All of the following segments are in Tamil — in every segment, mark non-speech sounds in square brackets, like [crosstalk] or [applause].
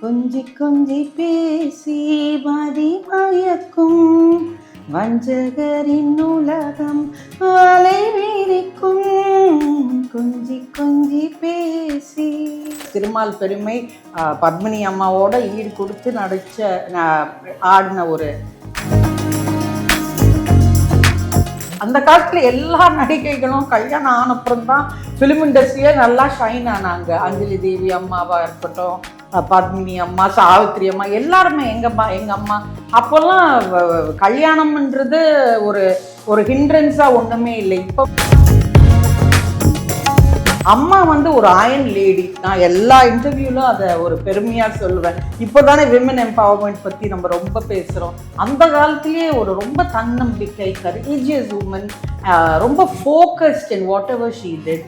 கொஞ்சி கொஞ்சி பேசி மதி மயக்கும் வஞ்சகரின் உலகம் வலை விரிக்கும் கொஞ்சி கொஞ்சி பேசி. திருமால் பெருமை பத்மினி அம்மாவோட ஈடு கொடுத்து நடிச்ச ஆடின ஒரு அந்த காலத்தில் எல்லா நடிகைகளும் கல்யாணம் ஆனப்புறம் தான் ஃபிலிம் இண்டஸ்ட்ரியே நல்லா ஷைன் ஆனாங்க. அஞ்சலி தேவி அம்மாவா இருக்கட்டும் பத்மினி அம்மா சாவித்திரி அம்மா எல்லாருமே எங்கம்மா எங்கள் அம்மா. அப்போல்லாம் கல்யாணம்ன்றது ஒரு ஒரு ஹிண்ட்ரன்ஸாக ஒன்றுமே இல்லை. இப்போ அம்மா வந்து ஒரு அயன் லேடி நான் எல்லா இன்டர்வியூலும் அதை ஒரு பெருமையாக சொல்லுவேன். இப்போதானே விமன் எம்பவர்மெண்ட் பற்றி நம்ம ரொம்ப பேசுகிறோம் அந்த காலத்திலேயே ஒரு ரொம்ப தன்னம்பிக்கை கரீஜியஸ் உமன் ரொம்ப focused in whatever she did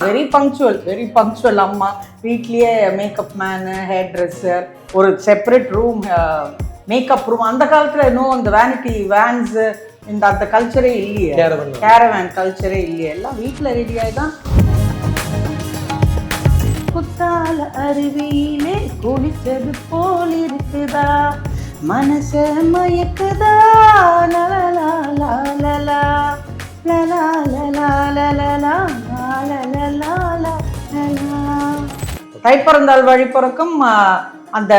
very punctual very punctual அம்மா. வீட்லேயே மேக்கப் மேனு ஹேர் ட்ரெஸ்ஸர் ஒரு செப்பரேட் ரூம் மேக்கப் ரூம் அந்த காலத்தில் இன்னும் இந்த வேனிட்டி வேன்ஸு இந்த அந்த கல்ச்சரே இல்லையே. கேரவேன் கல்ச்சரே இல்லையே எல்லாம் வீட்ல ரெடியாகி தான் குத்தால அருவியிலே குளிச்சது போல் இருக்குதா மனச மயக்குதா லலலா லாலலா லலா லலா லலலா லாலலா லலலா. தை பிறந்தால் வழி பிறக்கும் அந்த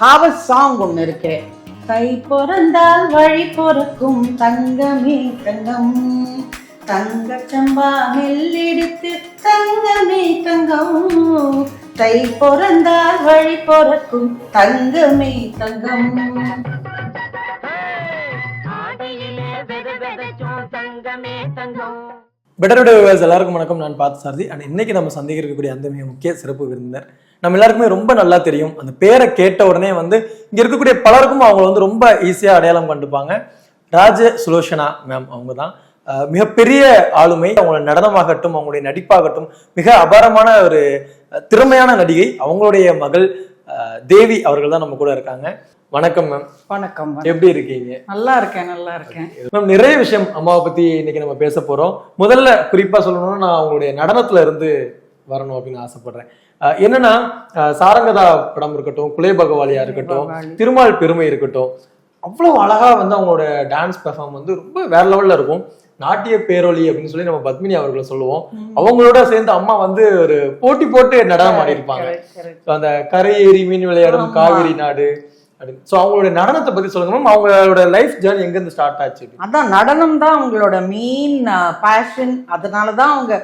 ஹாவஸ் சாங் ஒன்று இருக்கு தை பிறந்தால் வழி பிறக்கும் தங்கமே தங்கம். தங்க சம்பா நெல்லெடுத்து தங்கமே தங்கம். தை பிறந்தால் வழி பிறக்கும் தங்கமே தங்கம். தங்கமே தங்கம். பெட்டர் வியூவர்ஸ் எல்லாருக்கும் வணக்கம். நான் பார்த்து சாரதி. அண்ட் இன்னைக்கு நம்ம சந்திக்க இருக்கக்கூடிய அந்த மிக முக்கிய சிறப்பு விருந்தினர். நம்ம எல்லாருக்குமே ரொம்ப நல்லா தெரியும். அந்த பேரை கேட்ட உடனே வந்து இங்க இருக்கக்கூடிய பலருக்கும் அவங்க வந்து ரொம்ப ஈஸியா அடையாளம் கண்டுப்பாங்க. ராஜ சுலோஷனா மேம் அவங்க தான் மிகப்பெரிய ஆளுமை. அவங்களோட நடனமாகட்டும் அவங்களுடைய நடிப்பாகட்டும் மிக அபாரமான ஒரு திறமையான நடிகை. அவங்களுடைய மகள் தேவி அவர்கள் தான் நம்ம கூட இருக்காங்க. வணக்கம் மேம் வணக்கம். எப்படி இருக்கீங்க? நல்லா இருக்கேன் நல்லா இருக்கேன். மேம் நிறைய விஷயம் அம்மாவை பத்தி இன்னைக்கு நம்ம பேச போறோம். முதல்ல குறிப்பா சொல்லணும்னா நான் அவங்களுடைய நடனத்துல இருந்து வரணும் அப்படின்னு ஆசைப்படுறேன். என்னன்னா சாரங்கதா படம் இருக்கட்டும் குலே பகவாலியா இருக்கட்டும். திருமால் பெருமை இருக்கட்டும் அவ்வளவு அழகா வந்து அவங்களோட டான்ஸ் பெர்ஃபார்ம் வந்து ரொம்ப வேற லெவல்ல இருக்கும். நாட்டிய பேரொளி அப்படின்னு சொல்லி நம்ம பத்மினி அவர்களை சொல்லுவோம். அவங்களோட சேர்ந்து அம்மா வந்து ஒரு போட்டி போட்டு நடனம் ஆடி இருப்பாங்க அந்த கரை ஏறி மீன் விளையாடும். காவிரி நாடு ஸோ அவங்களுடைய நடனத்தை பத்தி சொல்லுங்க மேம் அவங்களோட லைஃப் ஜேர்னி எங்கேருந்து ஸ்டார்ட் ஆச்சு? அதான் நடனம் தான் அவங்களோட மெயின் பேஷன் அதனால தான் அவங்க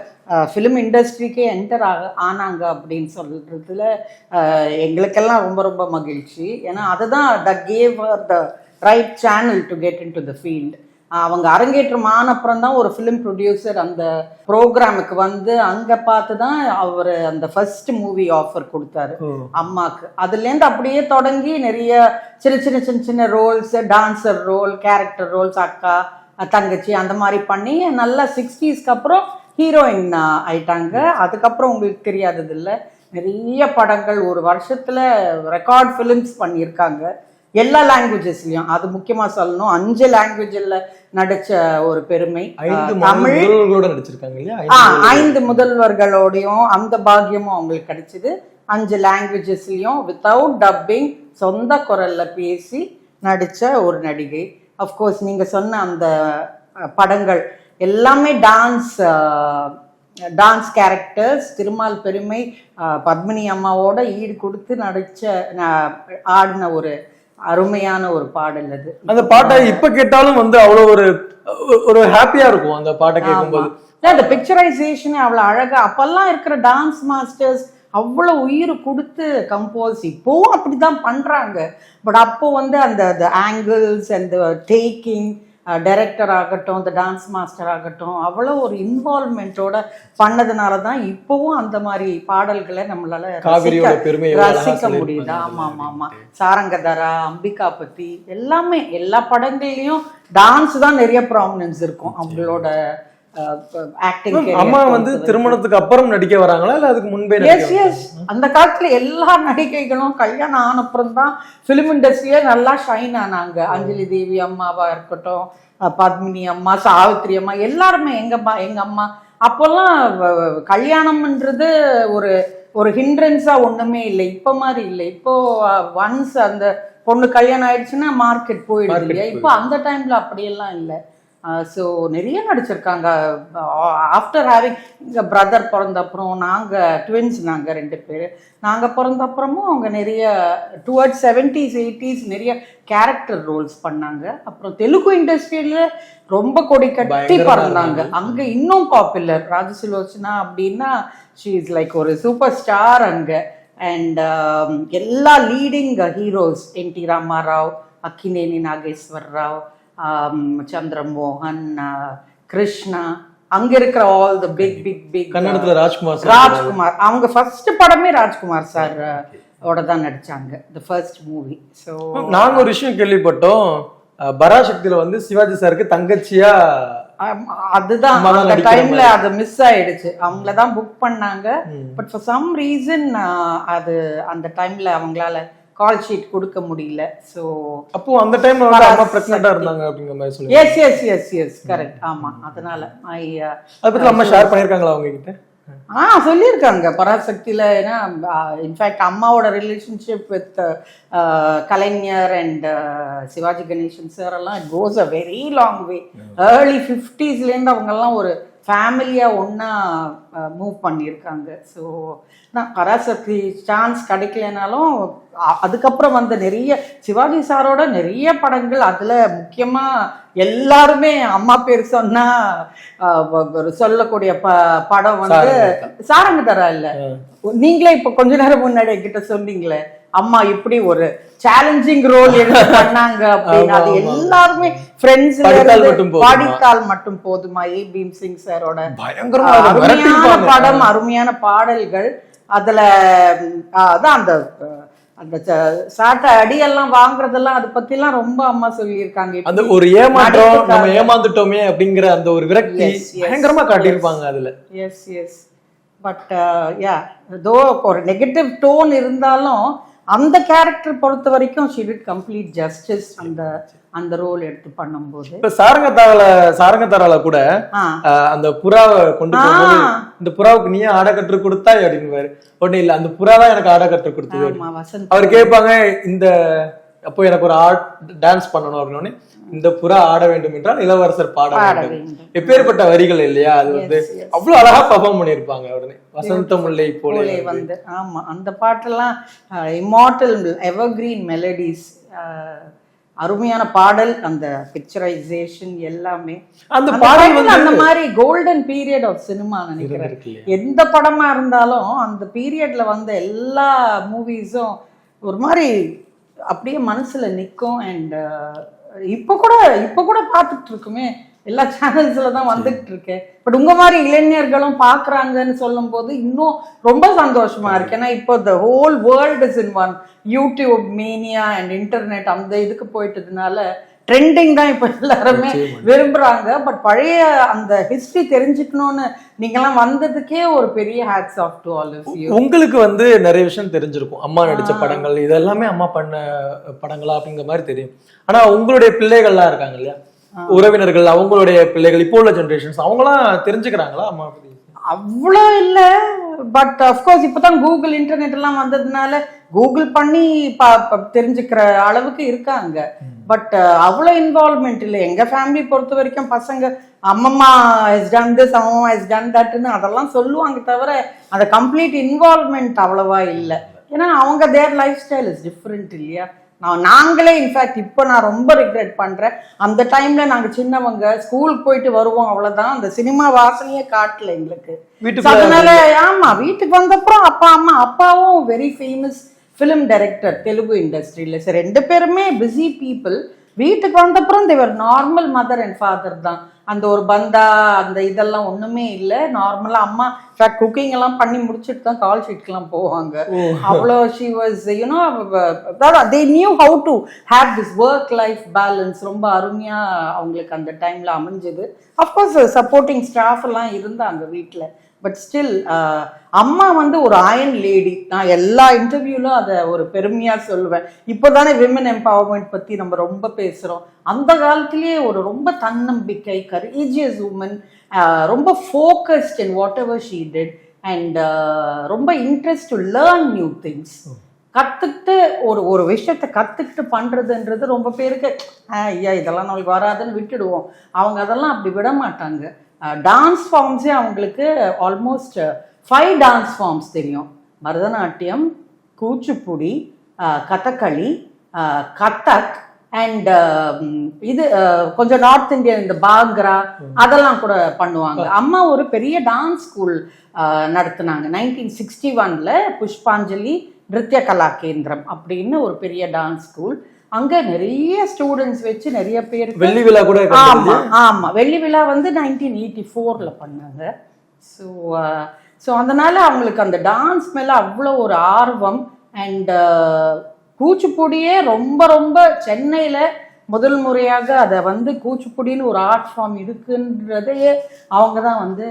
ஃபிலிம் இண்டஸ்ட்ரிக்கே என்டர் ஆக ஆனாங்க அப்படின்னு சொல்றதுல எங்களுக்கெல்லாம் ரொம்ப ரொம்ப மகிழ்ச்சி. ஏன்னா அதுதான் the gave the right channel to get in to the field அவங்க அரங்கேற்றம் ஆன அப்புறம் தான் ஒரு ஃபிலிம் ப்ரொடியூசர் அந்த ப்ரோக்ராமுக்கு வந்து அங்கே பார்த்து தான் அவர் அந்த ஃபர்ஸ்ட் மூவி ஆஃபர் கொடுத்தாரு. அம்மாக்கு. அதுலேருந்து அப்படியே தொடங்கி நிறைய சின்ன சின்ன சின்ன சின்ன roles dancer role character roles அக்கா தங்கச்சி அந்த மாதிரி பண்ணி நல்லா சிக்ஸ்டீஸ்க்கு அப்புறம் ஹீரோயின் ஆயிட்டாங்க. அதுக்கப்புறம் உங்களுக்கு தெரியாதது இல்லை நிறைய படங்கள் ஒரு வருஷத்துல ரெக்கார்ட் ஃபிலிம்ஸ் பண்ணியிருக்காங்க. எல்லா லாங்குவேஜஸ்லயும் அது முக்கியமா சொல்லணும். அஞ்சு லாங்குவேஜில் நடிச்ச ஒரு பெருமை தமிழ். நடிச்சிருக்காங்க இல்லையா? ஐந்து முதல்வர்களோடையும் அந்த பாக்கியமும் அவங்களுக்கு கிடைச்சது. அஞ்சு லாங்குவேஜஸ்லயும் வித்தவுட் டப்பிங் சொந்த குரல்ல பேசி நடிச்ச ஒரு நடிகை. அஃப்கோர்ஸ் நீங்க சொன்ன அந்த படங்கள் எல்லாமே டான்ஸ் டான்ஸ் கேரக்டர்ஸ் திருமால் பெருமை பத்மினி அம்மாவோட ஈடு கொடுத்து நடிச்ச ஆடின ஒரு அருமையான ஒரு பாடல் அது. அந்த பாட்டை இப்ப கேட்டாலும் வந்து அவ்வளவு ஒரு ஒரு ஹாப்பியா இருக்கும் அந்த பாட்டை கேட்கும்போது அந்த பிக்சரைசேஷன் அவ்வளவு அழகா அப்பெல்லாம் இருக்கிற டான்ஸ் மாஸ்டர்ஸ் அவ்வளவு உயிர் கொடுத்து கம்போஸ் இப்போவும் அப்படிதான் பண்றாங்க. பட் அப்போ வந்து அந்த ஆங்கிள்ஸ் அந்த டேக்கிங் டைரக்டர் ஆகட்டும் இந்த டான்ஸ் மாஸ்டர் ஆகட்டும் அவ்வளோ ஒரு இன்வால்மெண்ட்டோட பண்ணதுனால தான் இப்போவும் அந்த மாதிரி பாடல்களை நம்மளால ரசிக்க- முடியுது சொல்லியிருப்பாங்க. ஆமா ஆமா ஆமா. சாரங்கதரா அம்பிகா பத்தி எல்லாமே எல்லா படங்கள்லயும் டான்ஸ் தான் நிறைய ப்ராமினன்ஸ் இருக்கும். அவங்களோட அம்மா வந்து திருமணத்துக்கு அப்புறம் நடிக்க வராங்களா? இல்ல அதுக்கு முன்பே எஸ் எஸ் அந்த காலத்துல எல்லா நடிகைகளும் கல்யாணம் ஆன அப்புறம் தான் ஃபிலிம் இண்டஸ்ட்ரியே நல்லா ஷைன் ஆனாங்க. அஞ்சலி தேவி அம்மாவா இருக்கட்டும் பத்மினி அம்மா சாவித்திரி அம்மா எல்லாருமே எங்க அம்மா எங்க அம்மா. அப்போல்லாம் கல்யாணம்ன்றது ஒரு ஒரு ஹிண்ட்ரன்ஸா ஒண்ணுமே இல்லை. இப்போ மாதிரி இல்லை. இப்போ ஒன்ஸ் அந்த பொண்ணு கல்யாணம் ஆயிடுச்சுன்னா மார்க்கெட் போயிடுது இல்லையா? இப்போ அந்த டைம்ல அப்படியெல்லாம் இல்லை. ஸோ நிறைய நடிச்சிருக்காங்க. ஆஃப்டர் ஹேவிங் எங்கள் பிரதர் பிறந்த அப்புறம் நாங்கள் ட்வின்ஸ் நாங்கள் ரெண்டு பேர். நாங்கள் பிறந்த அப்புறமும் அவங்க நிறைய டுவர்ட்ஸ் செவன்டீஸ் எயிட்டிஸ் நிறைய கேரக்டர் ரோல்ஸ் பண்ணாங்க. அப்புறம் தெலுங்கு இண்டஸ்ட்ரியில ரொம்ப கொடி கட்டி பறந்தாங்க. அங்க இன்னும் பாப்புலர் ராஜசுலோச்சனா அப்படின்னா ஷீ இஸ் லைக் ஒரு சூப்பர் ஸ்டார் அங்க அண்ட் எல்லா லீடிங் ஹீரோஸ் என் டி ராமாராவ் அக்கினேனி நாகேஸ்வர் ராவ் சந்திரமோகன் கிருஷ்ணா அங்க இருக்கிற all the big big big கன்னடத்துல Rajkumar Rajkumar. அவங்க ஃபர்ஸ்ட் படமே ராஜ்குமார் சார் ஓட தான் நடிச்சாங்க த ஃபர்ஸ்ட் மூவி ஸோ நாங்க ஒரு விஷயம் கேள்விப்பட்டோம். பராசக்தியில வந்து சிவாஜி சாருக்கு தங்கச்சியா அதுதான். அந்த டைம்ல. அது மிஸ் ஆயிடுச்சு. அவங்கள தான் புக் பண்ணாங்க. பட் ஃபார் சம் ரீசன் அது அந்த டைம்ல அவங்களால கால் ஷீட் கொடுக்க முடியல. ஸோ அப்போ அந்த டைம்ல வந்து அம்மா பிரெக்னெண்டா இருந்தாங்க அப்படிங்கிற மாதிரி சொல்லுங்க. Yes yes yes yes correct ஆமா அதனால ஐ அதை பத்தி அம்மா ஷேர் பண்ணிருக்காங்களா அவங்க கிட்ட ஆ சொல்லியிருக்காங்க. பராசக்தியில் ஏன்னா இன்ஃபேக்ட் அம்மாவோட relationship with Kalaignar and Sivaji Ganesan sir எல்லாம் it goes a very long way early ஃபிஃப்டிஸ்லேருந்து அவங்கெல்லாம் ஒரு ஃபேமிலியாக ஒன்றா மூவ் பண்ணியிருக்காங்க. ஸோ நான் பராசக்தி சான்ஸ் கிடைக்கலனாலும் அதுக்கப்புறம் வந்த நிறைய சிவாஜி சாரோட நிறைய படங்கள் அதில் முக்கியமாக எல்லாருமே அம்மா பேர் சொன்னா அஹ், வ- ஒரு சொல்லக்கூடிய ப படம் வந்து சாரங்கதரா இல்ல? நீங்களே இப்ப கொஞ்ச நேரம் முன்னாடி என்கிட்ட சொன்னீங்களே அம்மா இப்படி ஒரு சேலஞ்சிங் ரோல் எடுத்து [laughs] பண்ணாங்க அப்படின்னு அது. எல்லாருமே ஃப்ரெண்ட்ஸ்ல படித்தால் மட்டும் போதுமா? ஏ பீம் சிங் சாரோட அருமையான. படம் அருமையான பாடல்கள் அதுல அதான் அந்த அந்த சாட்டை அடியெல்லாம் வாங்குறதெல்லாம் அதை பத்திலாம் ரொம்ப அம்மா சொல்லியிருக்காங்க அந்த ஒரு ஏமாற்றம் நம்ம. ஏமாந்துட்டோமே அப்படிங்கிற அந்த ஒரு விரக்தி பயங்கரமா காட்டியிருப்பாங்க அதுல எஸ் எஸ் பட் யா ஏதோ ஒரு நெகட்டிவ் டோன் இருந்தாலும் அந்த கேரக்டர் பொறுத்த வரைக்கும் ஷி டிட் கம்ப்ளீட் ஜஸ்டிஸ் அந்த அந்த ரோல் எடுத்து பண்ணும்போது. இப்ப சாரங்கத்தாரால சாரங்கத்தாரால கூட அந்த புறாவை கொண்டு. இந்த புறாவுக்கு நீயே ஆடை கற்று கொடுத்தா அப்படின்னு உடனே இல்ல அந்த புறா தான் எனக்கு ஆடை கற்று கொடுத்தது. அவர் கேட்பாங்க இந்த அப்போ எனக்கு ஒரு ஆட் டான்ஸ் பண்ணணும் அப்படின்னு இந்த புறா ஆட வேண்டும் என்றால் இளவரசர் பாட வேண்டும். எப்பேற்பட்ட வரிகள் இல்லையா? அது வந்து. அவ்வளவு அழகா பர்ஃபார்ம் பண்ணிருப்பாங்க உடனே. வசந்த முல்லை போலே வந்து. ஆமா அந்த பாட்டெல்லாம் இம்மார்டல் எவர்கிரீன் மெலடிஸ் அருமையான பாடல் அந்த பிக்சரைசேஷன் எல்லாமே. அந்த பாடல் வந்து அந்த மாதிரி கோல்டன் பீரியட் ஆஃப் சினிமா நினைக்கிறேன்? எந்த படமா இருந்தாலும் அந்த பீரியட்ல வந்த எல்லா மூவிஸும் ஒரு மாதிரி அப்படியே மனசுல நிற்கும் அண்ட் uh, இப்போ கூட இப்போ கூட பார்த்துட்டு இருக்குமே. எல்லா சேனல்ஸ்ல தான் வந்துட்டு இருக்கேன் பட் உங்க மாதிரி இளைஞர்களும் பாக்குறாங்கன்னு சொல்லும்போது இன்னும் ரொம்ப சந்தோஷமா இருக்கு. ஏன்னா இப்போ the whole world is in one YouTube mania and internet அந்த இதுக்கு போயிட்டதுனால ட்ரெண்டிங் தான் இப்போ எல்லாருமே நிச்சயமா. விரும்புறாங்க. பட் பழைய அந்த ஹிஸ்டரி தெரிஞ்சுக்கணும்னு நீங்கெல்லாம் வந்ததுக்கே ஒரு பெரிய ஹேட்ஸ் ஆஃப் டு ஆல் உங்களுக்கு வந்து நிறைய விஷயம் தெரிஞ்சிருக்கும். அம்மா நடிச்ச ஆ. படங்கள் இதெல்லாமே அம்மா பண்ண படங்களா அப்படிங்கிற மாதிரி தெரியும். ஆனா உங்களுடைய பிள்ளைகள்லாம் இருக்காங்க இல்லையா? உறவினர்கள் அவங்களுடைய பிள்ளைகள் இப்போ உள்ள ஜென்ரேஷன்ஸ் அவங்களாம் தெரிஞ்சுக்கிறாங்களா அம்மா அவ்வளோ இல்லை. பட் அஃப்கோர்ஸ் இப்போ தான் கூகுள் இன்டர்நெட் எல்லாம் வந்ததுனால கூகுள் பண்ணி ப- தெரிஞ்சுக்கிற அளவுக்கு இருக்காங்க. பட் அவ்வளோ இன்வால்மெண்ட் இல்லை. எங்கள் ஃபேமிலி பொறுத்த வரைக்கும் பசங்க அம்மம்மா இஸ் டன் திஸ் அம்மம்மா இஸ் டன் தட்னு அதெல்லாம் சொல்லுவாங்க தவிர அந்த கம்ப்ளீட் இன்வால்மெண்ட் அவ்வளவா இல்லை. ஏன்னா அவங்க their life style is different இல்லையா? நான் நாங்களே இன்ஃபேக்ட் இப்போ நான் ரொம்ப ரிக்ரெட் பண்றேன். அந்த டைம்ல நாங்க சின்னவங்க ஸ்கூல் போயிட்டு வருவோம் அவ்வளவுதான். அந்த சினிமா வாசனையே காட்டல எங்களுக்கு. So, வீட்டுக்குள்ள அதனால ஆமா வீட்டுக்கு வந்தப்புறம் அப்பா அம்மா அப்பாவும் very famous film director Telugu இண்டஸ்ட்ரியில சரி ரெண்டு பேருமே பிஸி பீப்புள் வீட்டுக்கு வந்தப்புறம் they're normal mother and father தான். அந்த ஒரு பந்தா அந்த இதெல்லாம் ஒண்ணுமே இல்லை. நார்மலா அம்மா குக்கிங் எல்லாம் பண்ணி முடிச்சுட்டு தான் கால் ஷீட்க்கெல்லாம் போவாங்க. அவ்வளோ she was you know they knew how to have this work life balance ரொம்ப அருமையா அவங்களுக்கு அந்த டைம்ல அமைஞ்சது. அஃப்கோர்ஸ் சப்போர்ட்டிங் ஸ்டாஃப் எல்லாம் இருந்தாங்க வீட்டில் பட் ஸ்டில் அம்மா வந்து ஒரு அயன் லேடி நான் எல்லா இன்டர்வியூலும் அதை ஒரு பெருமையா சொல்லுவேன். இப்போதானே விமன் எம்பவர்மெண்ட் பத்தி நம்ம ரொம்ப பேசுறோம். அந்த காலத்திலேயே ஒரு ரொம்ப தன்னம்பிக்கை கரேஜியஸ் உமன் ரொம்ப focused in what ever she did and ரொம்ப interest to learn new things கற்றுக்கிட்டு ஒரு ஒரு விஷயத்தை கற்றுக்கிட்டு பண்ணுறதுன்றது ரொம்ப பேருக்கு "ஆ, ஐயா இதெல்லாம் நம்மளுக்கு வராதுன்னு விட்டுடுவோம். அவங்க அதெல்லாம் அப்படி விட மாட்டாங்க. டான்ஸ் ஃபார்ம்ஸே அவங்களுக்கு ஆல்மோஸ்ட் ஃபைவ் டான்ஸ் ஃபார்ம்ஸ் தெரியும். பரதநாட்டியம் கூச்சிப்புடி கதகளி கதக் அண்ட் இது கொஞ்சம் நார்த் இந்தியன் இந்த பாக்ரா அதெல்லாம் கூட பண்ணுவாங்க. அம்மா ஒரு பெரிய டான்ஸ் ஸ்கூல் நடத்துனாங்க. நைன்டீன் சிக்ஸ்டி ஒன்ல புஷ்பாஞ்சலி நிருத்ய கலா கேந்திரம் அப்படின்னு ஒரு பெரிய டான்ஸ் ஸ்கூல் அங்க நிறைய ஸ்டூடெண்ட்ஸ் வச்சு நிறைய பேருக்கு வெள்ளி விழா கூட ஆமா ஆமா. வெள்ளி விழா வந்து நைன்டீன் எயிட்டி ஃபோர்ல பண்ணாங்க ஸோ ஸோ அதனால அவங்களுக்கு அந்த டான்ஸ் மேல அவ்வளோ ஒரு ஆர்வம் அண்ட் கூச்சிப்புடியே ரொம்ப ரொம்ப சென்னையில முதல் முறையாக அதை வந்து கூச்சிப்புடின்னு ஒரு ஆர்ட் ஃபார்ம் இருக்குன்றதையே அவங்க தான் வந்து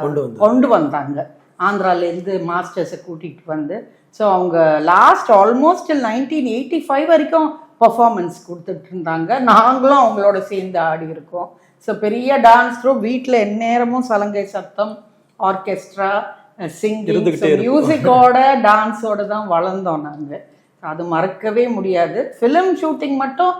வந்து கொண்டு வந்தாங்க. ஆந்திராலேருந்து மாஸ்டர்ஸை கூட்டிகிட்டு வந்து. ஸோ அவங்க last almost nineteen eighty five வரைக்கும் பர்ஃபார்மன்ஸ் கொடுத்துட்டு இருந்தாங்க நாங்களும் அவங்களோட சேர்ந்து ஆடி இருக்கோம் ஸோ பெரிய டான்ஸ் ட்ரூப் வீட்டில் எந்நேரமும் சலங்கை சத்தம் ஆர்கெஸ்ட்ரா சிங்கிங். மியூசிக்கோட டான்ஸோட தான் வளர்ந்தோம் நாங்கள் அது மறக்கவே முடியாது. ஃபிலிம் ஷூட்டிங் மட்டும்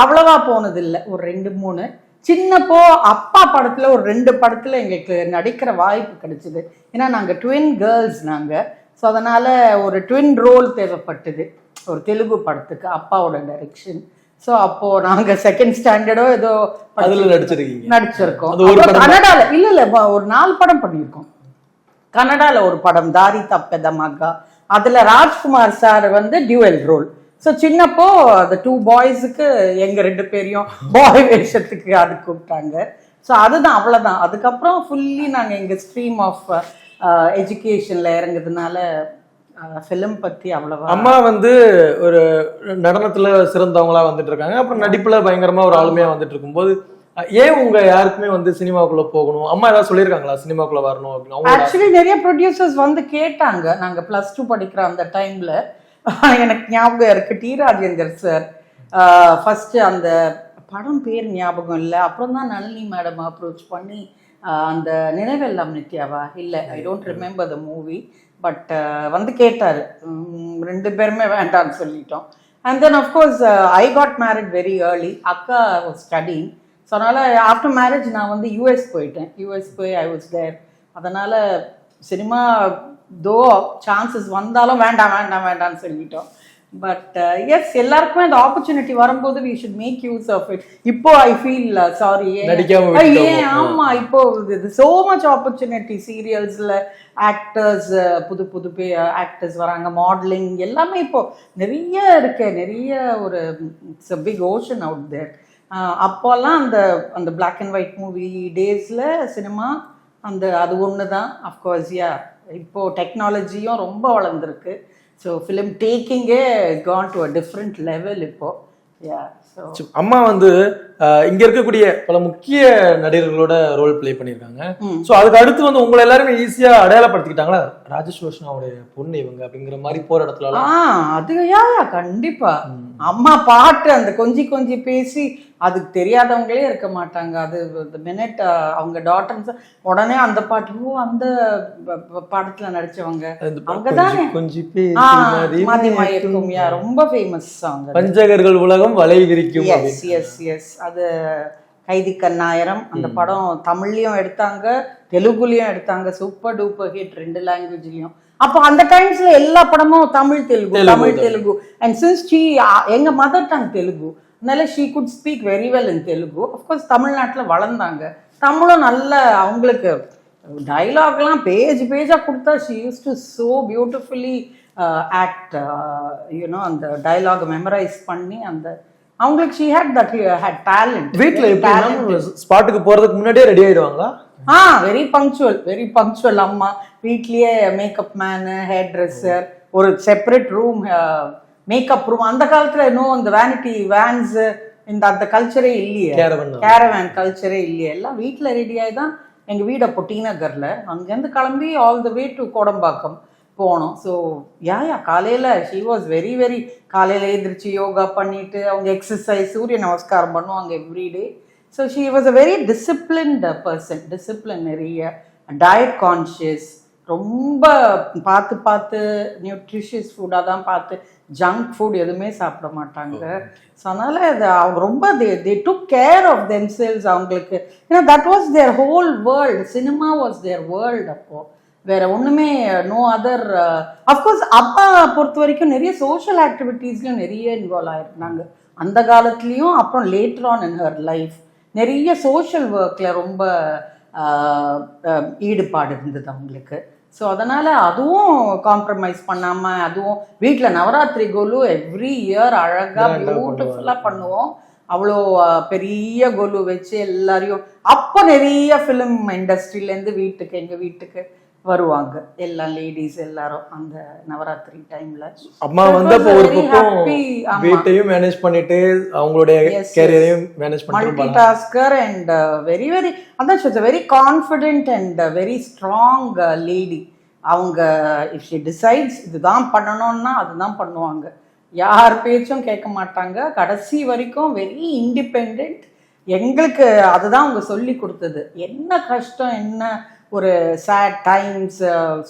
அவ்வளவா போனதில்லை. ஒரு ரெண்டு மூணு. சின்னப்போ அப்பா படத்துல ஒரு ரெண்டு படத்துல எங்களுக்கு நடிக்கிற வாய்ப்பு கிடைச்சிது. ஏன்னா நாங்க ட்வின் கேர்ள்ஸ் நாங்க. ஸோ அதனால ஒரு ட்வின் ரோல் தேவைப்பட்டது. ஒரு தெலுங்கு படத்துக்கு அப்பாவோட டைரக்ஷன் ஸோ அப்போ நாங்க செகண்ட் ஸ்டாண்டர்டோ ஏதோ அதுல நடிச்சிருக்கீங்க. நடிச்சிருக்கோம். கன்னடால இல்ல இல்ல ஒரு நாலு படம் பண்ணியிருக்கோம். கன்னடால ஒரு படம் தாரி தப்பெதமாக அதுல ராஜ்குமார் சார் வந்து டியூவல் ரோல் ஸோ சின்னப்போ அந்த டூ பாய்ஸுக்கு எங்க ரெண்டு பேரையும் பாய் வேஷத்துக்கு அது கூப்பிட்டாங்க. ஸோ அதுதான் அவ்வளவுதான். அதுக்கப்புறம் ஃபுல்லி நாங்க எங்க ஸ்ட்ரீம் ஆஃப் எஜுகேஷன்ல இறங்குறதுனால ஃபிலிம் பத்தி அவ்வளவா? அம்மா வந்து ஒரு நடனத்துல சிறந்தவங்களா வந்துட்டு இருக்காங்க அப்புறம் நடிப்புல பயங்கரமா ஒரு ஆளுமையா வந்துட்டு இருக்கும்போது ஏன் உங்க யாருக்குமே வந்து சினிமாக்குள்ள போகணும்? அம்மா ஏதாவது சொல்லியிருக்காங்களா? சினிமாக்குள்ள வரணும் அப்படின்னு. ஆக்சுவலி நிறைய ப்ரொடியூசர்ஸ் வந்து கேட்டாங்க. நாங்க ப்ளஸ் டூ படிக்கிற அந்த டைம்ல எனக்கு ஞாபகம் இருக்கு. டி ராஜேந்தர் சார் ஃபர்ஸ்ட் அந்த படம் பேர் ஞாபகம் இல்லை. அப்புறம் தான் நளினி மேடம் அப்ரோச் பண்ணி அந்த நினைவெல்லாம் நித்யாவா? இல்லை I don't remember the movie but uh, வந்து கேட்டார். ரெண்டு பேருமே வேண்டாம்னு சொல்லிட்டோம். And then of course I got married very early அக்கா ஸ்டடி ஸோ அதனால் ஆஃப்டர் மேரேஜ் நான் வந்து யூஎஸ் போயிட்டேன். யூஎஸ் போய் ஐ வாஸ் தேர் அதனால் சினிமா தோ சான்சஸ் வந்தாலும் வேண்டாம் வேண்டாம் வேண்டாம்னு சொல்லிட்டோம். பட் எஸ் எல்லாருக்குமே அந்த ஆப்பர்ச்சுனிட்டி வரும்போது we should make use of it இப்போ ஐ ஃபீல் சாரி ஏன். ஆமா இப்போ சோ மச் ஆப்பர்ச்சுனிட்டி சீரியல்ஸ்ல ஆக்டர்ஸ் புது புது ஆக்டர்ஸ் வராங்க. மாடலிங் எல்லாமே இப்போ நிறைய இருக்கு. நிறைய ஒரு it's big ocean out there அப்போல்லாம் அந்த அந்த பிளாக் அண்ட் ஒயிட் மூவி டேஸ்ல சினிமா அந்த அது ஒன்று தான் அஃப்கோர்ஸ் யா இப்போ டெக்னாலஜியும் ரொம்ப வளர்ந்துருக்கு. So film டேக்கிங்கே gone to a different level இப்போ. அம்மா வந்து இங்க இருக்கக்கூடிய பல முக்கிய நடிகர்களோட ரோல் ப்ளே பண்ணியிருக்காங்க. ம். சோ அதுக்கு அடுத்து வந்து உங்களை எல்லாருமே ஈஸியா அடையாளப்படுத்திக்கிட்டாங்களா? ராஜேஷ் ரோஷனாவுடைய பொண்ணு இவங்க அப்படிங்கிற மாதிரி போற இடத்துல அது யா, கண்டிப்பா. அம்மா பாட்டு அந்த கொஞ்சி கொஞ்சி பேசி அதுக்கு தெரியாதவங்களே இருக்க மாட்டாங்க. அது மினிட் அவங்க டாட்டர்ஸ் உடனே அந்த பாட்டு ஓ அந்த படத்துல நடிச்சவங்க. அங்கதானே? கொஞ்சி பேசி ஆ, மதி மதி மயக்கும். மயக்கும் யா ரொம்ப ஃபேமஸ் சாங் பஞ்சகர்கள் உலகம் வலை விரிக்கும் எஸ். எஸ் எஸ் அது கைதி கண்ணாயிரம். அந்த படம் தமிழ்லயும் எடுத்தாங்க தெலுங்குலயும் எடுத்தாங்க. சூப்பர் டூப்பர் ஹிட் ரெண்டு லாங்குவேஜ்லயும் அப்போ அந்த டைம்ஸ்ல எல்லா படமும் Tamil Telugu Tamil. Telugu. And since she எங்க மதர் டங் தெலுங்கு. அதனால she good speak very well in Telugu of course தமிழ்நாட்டுல வளர்ந்தாங்க. தமிழும் நல்ல அவங்களுக்கு டைலாக்லாம் பேஜ் பேஜா கொடுத்தா she use to so beautifully act you know அந்த டைலாக் மெமரைஸ் பண்ணி அந்த அவங்களுக்கு she had that had talent வீட்ல எப்படி ஸ்பாட்டுக்கு போறதுக்கு முன்னாடியே ரெடி ஆயிடுவாங்களா? ஆ வெரி பங்க்சுவல் வெரி பங்க்சுவல் அம்மா. வீட்லயே மேக்கப் மேனு ஹேர் ட்ரெஸ்ஸர் ஒரு செப்பரேட் ரூம் மேக்கப் ரூம் அந்த காலத்துல இன்னும் இந்த வேனிட்டி வேன்ஸ் இந்த அந்த கல்ச்சரே இல்லையே. கேரவேன் கல்ச்சரே இல்லையே. எல்லாம் வீட்ல ரெடி ஆகி தான் எங்க வீடு அப்போ டி நகர்ல அங்கேருந்து கிளம்பி all the way to Kodambakkam போனோம். ஸோ யா யா காலையில ஷி வாஸ் வெரி வெரி காலையில எழுந்திரிச்சு யோகா பண்ணிட்டு அவங்க எக்ஸசைஸ் சூரிய நமஸ்காரம் பண்ணுவாங்க everyday so she was a very disciplined person discipline நிறைய. டயட் கான்ஷியஸ் ரொம்ப பார்த்து பார்த்து நியூட்ரிஷியஸ் ஃபுட்டாக தான் பார்த்து ஜங்க் ஃபுட் எதுவுமே சாப்பிட மாட்டாங்க. ஸோ அதனால் அது அவங்க ரொம்ப they they took care of themselves அவங்களுக்கு. ஏன்னா that was their whole world cinema was their world அப்போது வேற ஒன்றுமே நோ அதர் அஃப்கோர்ஸ் அப்பா பொறுத்த வரைக்கும் நிறைய சோஷியல் ஆக்டிவிட்டீஸ்லையும் நிறைய இன்வால்வ் ஆயிருந்தாங்க. அந்த காலத்துலேயும் அப்புறம் later on in her life நிறைய சோஷியல் ஒர்க்கில் ரொம்ப ஆஹ், ஆஹ், ஈடுபாடு இருந்தது அவங்களுக்கு. ஸோ அதனால் அதுவும் காம்ப்ரமைஸ் பண்ணாமல் அதுவும் வீட்டில் நவராத்திரி கொலு எவ்ரி இயர் அழகாக பியூட்டிஃபுல்லாக பண்ணுவோம். அவ்வளோ பெரிய கொலு வச்சு எல்லாரையும் அப்போ நிறைய ஃபிலிம் இண்டஸ்ட்ரியிலேருந்து வீட்டுக்கு எங்கள் வீட்டுக்கு. வருவாங்க. எல்லா லேடிஸ் எல்லாரும் அந்த நவராத்திரி டைம்ல அம்மா வந்து அப்போ ஒரு பக்கம். வீட்டையும் மேனேஜ் பண்ணிட்டு அவங்களுடைய கேரியரையும் மேனேஜ் மல்டி பண்ணிட்டு டாஸ்கர் அண்ட் வெரி வெரி அதான் சொல்ல very confident and very strong lady அவங்க இஃப் ஷி டிசைட்ஸ் இதுதான் பண்ணணும்னா அதுதான் பண்ணுவாங்க. யார் பேச்சும் கேட்க மாட்டாங்க. கடைசி வரைக்கும் வெரி இண்டிபெண்ட் எங்களுக்கு அதுதான் அவங்க சொல்லி கொடுத்தது. என்ன கஷ்டம் என்ன ஒரு சேட் டைம்ஸ்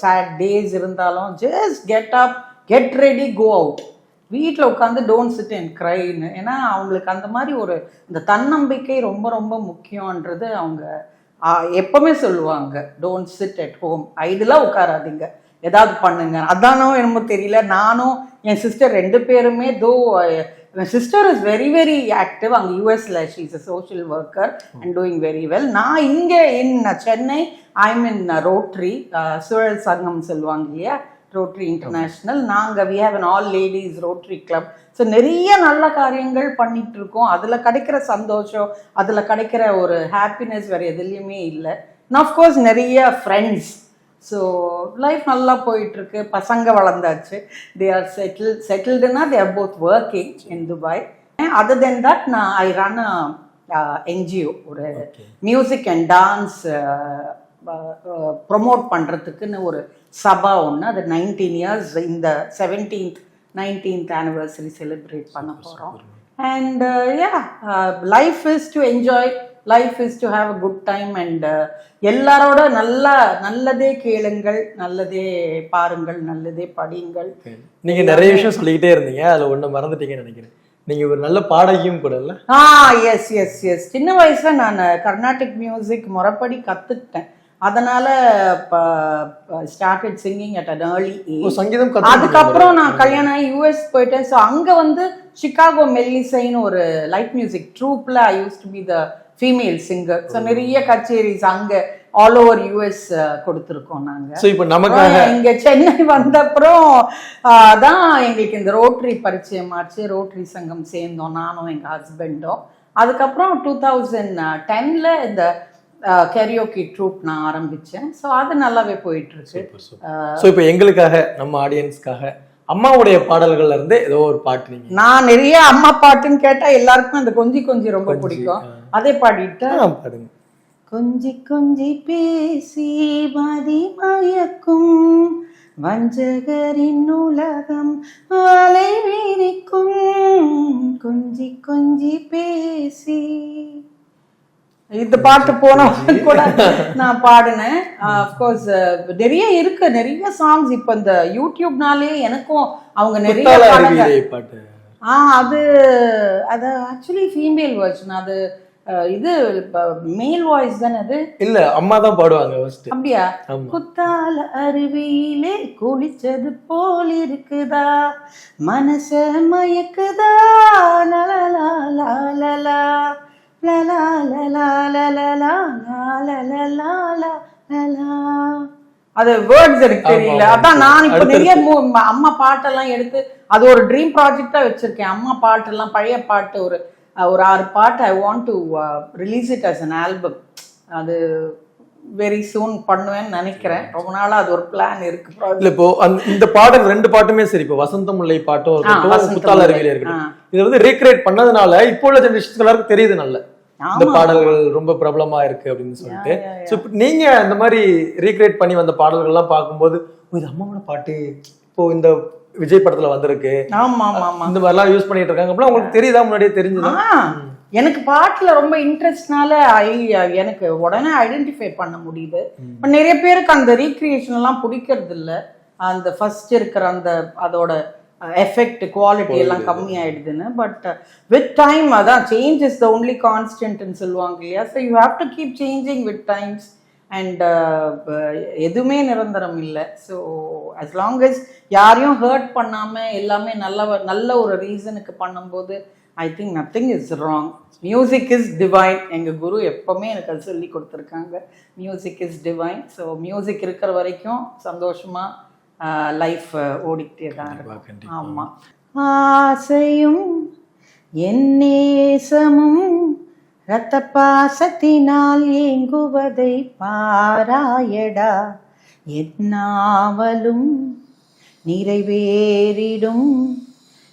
சேட் டேஸ் இருந்தாலும் just get up get ready go out வீட்டில் உட்காந்து டோன்ட் சிட் அண்ட் க்ரைன்னு ஏன்னா அவங்களுக்கு அந்த மாதிரி ஒரு இந்த தன்னம்பிக்கை ரொம்ப ரொம்ப முக்கியன்றது அவங்க எப்பவுமே சொல்லுவாங்க. டோன்ட் சிட் அட் ஹோம் ஐடியலாக உட்காராதீங்க. ஏதாவது பண்ணுங்க. அதானோ என்னமோ தெரியல. நானும் என் சிஸ்டர் ரெண்டு பேருமே தோ என் sister is very very active அங்கே யூஎஸ்ல she's a social worker and doing very well நான் இங்கே in Chennai I'm in Rotary சுழல் சங்கம் சொல்லுவாங்க இல்லையா? ரோட்ரி இன்டர்நேஷ்னல் நாங்கள் we have an all ladies Rotary club so நிறைய நல்ல காரியங்கள் பண்ணிட்டு இருக்கோம். அதில் கிடைக்கிற சந்தோஷம் அதில் கிடைக்கிற ஒரு ஹாப்பினஸ் வேறு எதுலேயுமே இல்லை. அஃப்கோர்ஸ் நிறைய ஃப்ரெண்ட்ஸ் ஸோ லைஃப் நல்லா போயிட்டு இருக்கு பசங்க வளர்ந்தாச்சு. They are settle செட்டில்டுனா they are both working in Dubai other then that நான் ஐ ரன் என்ஜிஓ ஒரு மியூசிக் அண்ட் டான்ஸ் ப்ரொமோட் பண்ணுறதுக்குன்னு ஒரு சபா ஒன்று அது நைன்டீன் இயர்ஸ் இந்த செவன்டீன்த் நைன்டீன்த் ஆனிவர்சரி செலிப்ரேட் பண்ண போகிறோம் and yeah life is to enjoy life is to have a good time and எல்லாரோட நல்லா நல்லதே கேளுங்கள் நல்லதே பாருங்கள் நல்லதே படியுங்கள். நீங்க நிறைய விஷயம் சொல்லிக்கிட்டே இருந்தீங்க அதுல ஒண்ணு மறந்துட்டீங்கன்னு நினைக்கிறேன். நீங்க ஒரு நல்ல பாடகியும் கூட இல்ல? ஆ எஸ் எஸ் எஸ் சின்ன வயசுல நான் கர்நாடிக் மியூசிக் முறைப்படி கத்துக்கிட்டேன். அதனால started singing at an early சங்கீதம் அதுக்கப்புறம் நான் கல்யாணம் ஆகி யூஎஸ் போயிட்டேன். ஸோ அங்க வந்து சிகாகோ மெல்லிசைன்னு ஒரு light music ட்ரூப்ல I use to be the female singer so நிறைய கச்சேரிஸ் அங்க ஆல் ஓவர் யூஎஸ் கொடுத்துருக்கோம் நாங்க சோ இப்போ நமக்காக இங்க சென்னை [laughs] வந்த அப்புறம் தான் எங்களுக்கு இந்த ரோட்டரி பரிச்சயம் ஆச்சு. ரோட்டரி சங்கம் சேர்ந்தோம் நானும் எங்க ஹஸ்பண்டும் அதுக்கப்புறம் டூ தௌசண்ட் டென்ல இந்த கெரியோக்கி ட்ரூப் நான் ஆரம்பிச்சேன். ஸோ அது நல்லாவே போயிட்டு இருக்கு சோ இப்போ எங்களுக்காக நம்ம ஆடியன்ஸ்க்காக அம்மாவுடைய பாடல்கள்ல இருந்து ஏதோ ஒரு பாட்டு நான் நிறைய அம்மா பாட்டுன்னு கேட்டா எல்லாருக்கும் அந்த கொஞ்சி கொஞ்சி ரொம்ப பிடிக்கும். அதே பாடிட்டு பாடுங்க. கொஞ்சி கொஞ்சி பேசி மதி மயக்கும் வஞ்சகரின் உலகம் அலை வீரிக்கும் கொஞ்சி கொஞ்சி பேசி. இந்த பாட்டு போன [laughs] கூட நான் பாடினேன். அஃப்கோர்ஸ் நிறைய இருக்கு. நிறைய சாங்ஸ் இப்போ இந்த யூடியூப்னாலே எனக்கும் அவங்க நிறைய பாட்டு. ஆ அது அது ஆக்சுவலி ஃபீமேல் வெர்ஷன் அது இது மேல் வாய்ஸ் தானே அது இல்ல அம்மா தான் பாடுவாங்க ஃபர்ஸ்ட் அப்படியா குத்தால அருவியிலே குளிச்சது போல் இருக்குதா மனச மயக்குதா லலலா லாலலா லலா லலா லலலா லாலலா லலலா அது வேர்ட்ஸ் எனக்கு தெரியல அதான் நான் இப்ப. நிறைய அம்மா பாட்டெல்லாம் எடுத்து அது ஒரு ட்ரீம் ப்ராஜெக்டா வச்சிருக்கேன் அம்மா பாட்டெல்லாம் பழைய பாட்டு ஒரு ஒரு ஆறு பாட்டு I want to release it as an album அது வெரி சூன் பண்ணுவேன்னு நினைக்கிறேன் ரொம்ப நாளா அது ஒரு பிளான் இருக்கு. இல்ல இப்போ இந்த பாடல் ரெண்டு பாட்டுமே சரி இப்போ வசந்த முல்லை பாட்டும் இருக்கட்டும் முல்லை. அருவியில இருக்கட்டும். இது வந்து ரீக்ரியேட் பண்ணதுனால இப்போ உள்ள ஜெனரேஷன் எல்லாருக்கும் தெரியுது நல்ல இந்த. பாடல்கள் ரொம்ப பிரபலமா இருக்கு அப்படின்னு சொல்லிட்டு இப்ப நீங்க இந்த மாதிரி ரீக்ரியேட் பண்ணி வந்த பாடல்கள் எல்லாம் பார்க்கும்போது "ஓ, இது அம்மாவோட பாட்டு இப்போ இந்த விஜய் படத்துல வந்திருக்கு. ஆமா ஆமா ஆமா இந்த மாதிரிலாம் யூஸ் பண்ணிட்டு இருக்காங்க உங்களுக்கு தெரியுதா? முன்னாடியே தெரிஞ்சுதா? எனக்கு பாட்டுல ரொம்ப இன்ட்ரெஸ்ட்னால எனக்கு உடனே ஐடென்டிஃபை பண்ண முடியுது. இப்ப நிறைய பேருக்கு அந்த ரீக்ரியேஷன் எல்லாம் பிடிக்கிறது இல்ல அந்த ஃபர்ஸ்ட் இருக்கிற அந்த அதோட எஃபெக்ட் குவாலிட்டி எல்லாம் கம்மி ஆயிடுதுன்னு பட் வித் டைம் அதான் சேஞ்ச் இஸ் த ஒன்லி கான்ஸ்டன்ட்னு சொல்லுவாங்க இல்லையா? So you have to keep changing with times and எதுவுமே நிரந்தரம் இல்லை. ஸோ as long as யாரையும் ஹர்ட் பண்ணாமல் எல்லாமே நல்ல நல்ல ஒரு ரீசனுக்கு பண்ணும்போது I think nothing is wrong music is divine எங்கள் குரு எப்போவுமே எனக்கு அது சொல்லி கொடுத்துருக்காங்க. Music is divine so music இருக்கிற வரைக்கும் சந்தோஷமாக லைஃப் ஓடிக்கிட்டே தான் இருக்கும். ஆமாம் ஆசையும் என் நேசமும் இரத்த பாசத்தினால் ஏங்குவதை பாராயடா. என்னாவலும் நிறைவேறிடும்.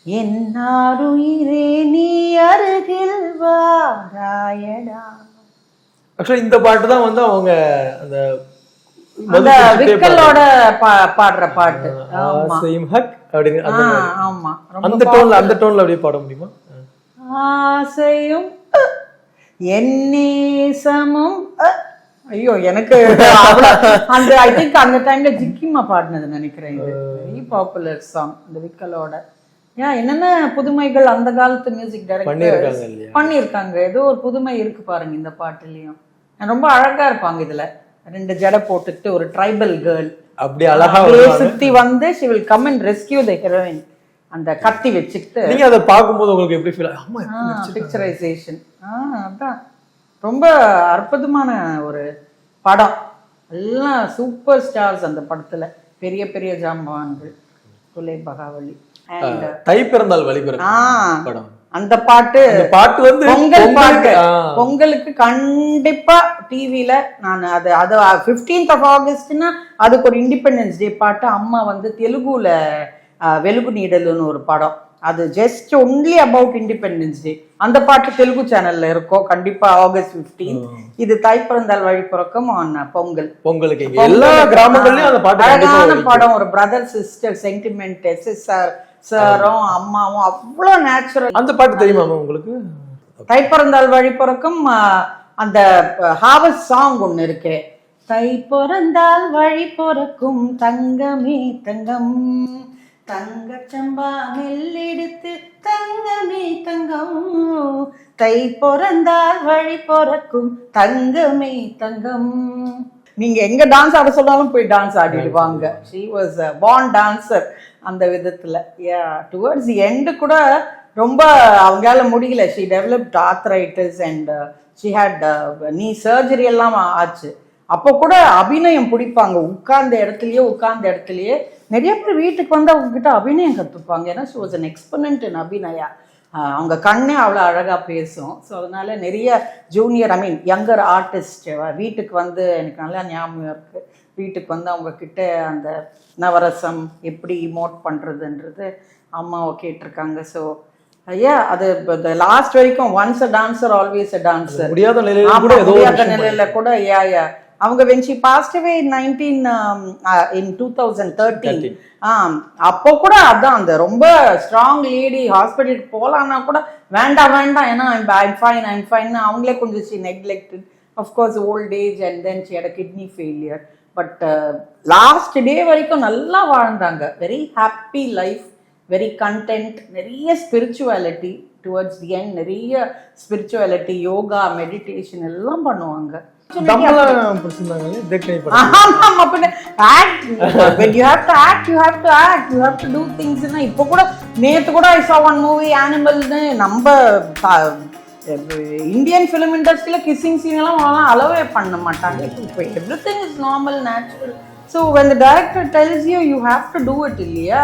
என்னாருயிரே நீ அருகில் வாராயடா. ஆக்சுவலி இந்த பாட்டு தான் வந்து அவங்க அந்த விக்கலோட பாடுற பாட்டு. ஆமா. ஹக் அந்த டோன்ல அந்த டோன்ல அப்படியே பாட முடியுமா? ஆசையும் அ, என் நேசமும் அ. ஐயோ எனக்கு [laughs] அந்த ஐ திங்க் அந்த டைம்ல ஜிக்கிமா பாடினது நினைக்கிறேன் இது. வெரி பாப்புலர் சாங் இந்த விக்கலோட. ஏன் என்னென்ன புதுமைகள் அந்த காலத்து மியூசிக் டைரக்டர் பண்ணியிருக்காங்க ஏதோ ஒரு புதுமை இருக்கு பாருங்க இந்த பாட்டுலயும். ரொம்ப அழகா இருப்பாங்க இதுல. ரெண்டு ஜடை போட்டுக்கிட்டு ஒரு ட்ரைபல் கேர்ள் அப்படி அழகா. சுத்தி வந்து she will come and rescue the heroine. அந்த கத்தி வச்சுக்கிட்டு நீங்க அதை பார்க்கும்போது உங்களுக்கு எப்படி ஃபீல் ஆமா பிக்சரைசேஷன் அதான். ரொம்ப அற்புதமான ஒரு படம். எல்லாம் சூப்பர் ஸ்டார்ஸ் அந்த படத்துல. பெரிய பெரிய ஜாம்பவான்கள். குலை பகாவலி. தை பிறந்தால் வழி பிறக்கும் ஆ படம். அந்த பாட்டு பாட்டு வந்து பொங்கல் பாட்டு. பொங்கலுக்கு- கண்டிப்பா டிவில நான் அது அது ஃபிஃப்டீன்த் ஆஃப் ஆகஸ்ட்னா அதுக்கு ஒரு இண்டிபெண்டன்ஸ் டே பாட்டு அம்மா வந்து தெலுங்குல வெலுகு நீடலுன்னு ஒரு படம். அது just only about independence day அந்த பாட்டு தெலுங்கு சேனல்ல இருக்கும். கண்டிப்பா ஆகஸ்ட் 15 இது தாய் பிறந்தால் வழி பிறக்கும் ஆன் பொங்கல். பொங்கலுக்கு எல்லா கிராமங்கள்லயும் அழகான. படம். ஒரு brother sister sentiment S sir சாரும் அம்மாவும் அவ்வளோ நேச்சுரல் அந்த பாட்டு தெரியுமா உங்களுக்கு? தை பிறந்தால் வழி பிறக்கும் அந்த ஹாவஸ் சாங் ஒண்ணு இருக்கு. தை பிறந்தால் வழி பிறக்கும் தங்கமே தங்கம். தங்கச்சம்பா நெல்லெடுத்து தங்கமே தங்கம். தை பிறந்தால் வழி பிறக்கும் தங்கமே தங்கம். நீங்க எங்க டான்ஸ் ஆட சொன்னாலும் போய் டான்ஸ் ஆடிடுவாங்க ஷீ வாஸ் born டான்சர் அந்த விதத்துல. யா டுவர்ட்ஸ் எண்டு கூட ரொம்ப அவங்களால முடியல. She developed arthritis and she had knee surgery எல்லாம் ஆச்சு. அப்போ கூட அபிநயம் பிடிப்பாங்க. உட்கார்ந்த இடத்துலயே உட்கார்ந்த இடத்துலயே. நிறைய பேர் வீட்டுக்கு வந்து அவங்க கிட்ட அபிநயம் கத்துப்பாங்க. ஏன்னா she was an exponent in Abhinaya. அவங்க கண்ணே அவ்வளோ அழகா பேசும். ஸோ அதனால நிறைய junior I mean younger artist வீட்டுக்கு வந்து எனக்கு நல்லா ஞாபகம் இருக்கு. வீட்டுக்கு வந்து அவங்க கிட்ட அந்த நவரசம் எப்படி இமோட் பண்றதுன்றது அம்மாவை கேட்டிருக்காங்க. ஸோ ஐயா அது லாஸ்ட் வரைக்கும் once a dancer always a dancer முடியாத நிலையில கூட ஏதோ நிலையில கூட யா அவங்க away in 19 um, uh, in 2013 ஆம் அப்போ கூட அதான் அந்த ரொம்ப ஸ்ட்ராங் லேடி ஹாஸ்பிட்டலுக்கு போகலான்னா கூட வேண்டாம் வேண்டாம் ஏன்னா ஐம் ஃபைன் ஐம் ஃபைன் அவங்களே கொஞ்சம் she neglected of course old age and then she had kidney failure but last day வரைக்கும் நல்லா வாழ்ந்தாங்க. Very happy life very content நிறைய ஸ்பிரிச்சுவாலிட்டி டுவர்ட்ஸ் தி எண்ட் நிறைய ஸ்பிரிச்சுவாலிட்டி யோகா மெடிடேஷன் எல்லாம் பண்ணுவாங்க. [laughs] இப்போ கூட நேத்து கூட ஐ one movie animalனு நம்ம இந்தியன் ஃபிலிம் இண்டஸ்ட்ரியில கிஸ்ஸிங் சீன் எல்லாம் அலோவே பண்ண மாட்டாங்க. இப்போ everything is normal natural so you you have to do it இல்லையா?